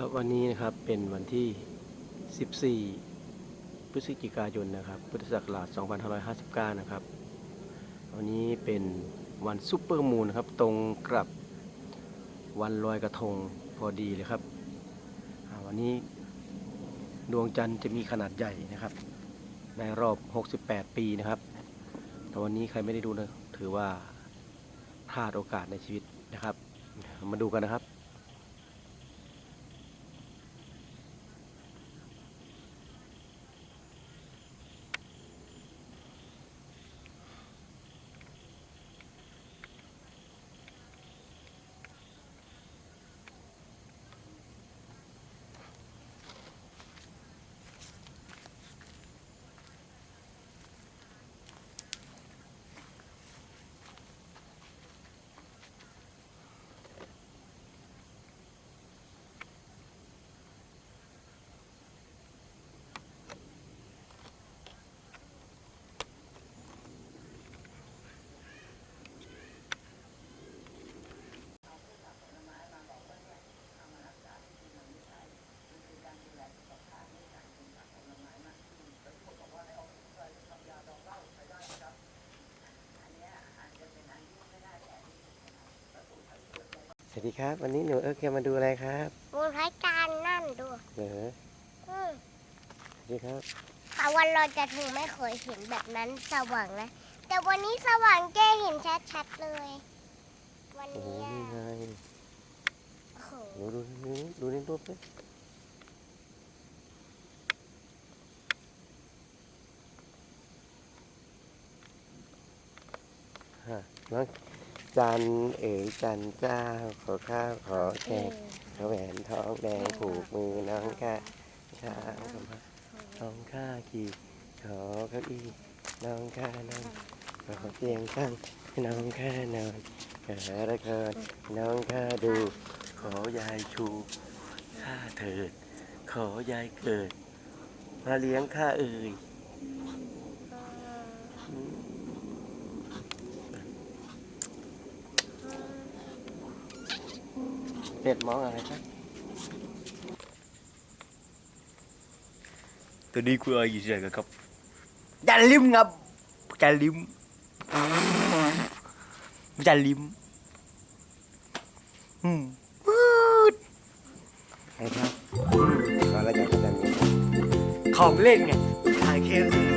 ครับวันนี้นะครับเป็นวันที่ 14 พฤศจิกายนนะครับ พุทธศักราช 2559 นะครับ วันนี้เป็นวันซุปเปอร์มูนครับ ตรงกับวันลอยกระทงพอดีเลยครับ วันนี้ดวงจันทร์จะมีขนาดใหญ่นะครับ ในรอบ 68 ปีนะครับ แต่วันนี้ใครไม่ได้ดูนะ ถือว่าพลาดโอกาสในชีวิตนะครับ มาดูกันนะครับ วัสดีครับ วันนี้หนูเอิร์กจะมาดูอะไรครับมูลให้การนั่นดูเหรออืมสวัสดีครับแต่วันลอยกระทงไม่เคยเห็นแบบนั้นสว่างนะแต่วันนี้สว่างแจ้เห็นชัดๆเลย วันโอ้โหนี้นี่อะไงโอ้โหหนูดูดูนี่ดูในรูปเลยฮะน้อง จันเอ๋ยจันเจ้าขอข้าวขอแขกขอแหวนทองแดงผูกมือน้องข้าช้างขอมาน้องข้าขี่ขอเก้าอี้น้องข้านั่งขอเตียงข้างน้องข้านอนขอละครน้องข้าดู ขอยายชูข้าเถิด ขอยายเกิด มาเลี้ยงข้าเอ่ย เป็ดมองอะไรครับตัวนี้คืออะไรเสียกันครับอย่าลืมครับอย่าลืมอย่าลืมอืมใครครับอืมตอนแรกอยากจะแบบนี้ของเล่นไงถ่ายเคส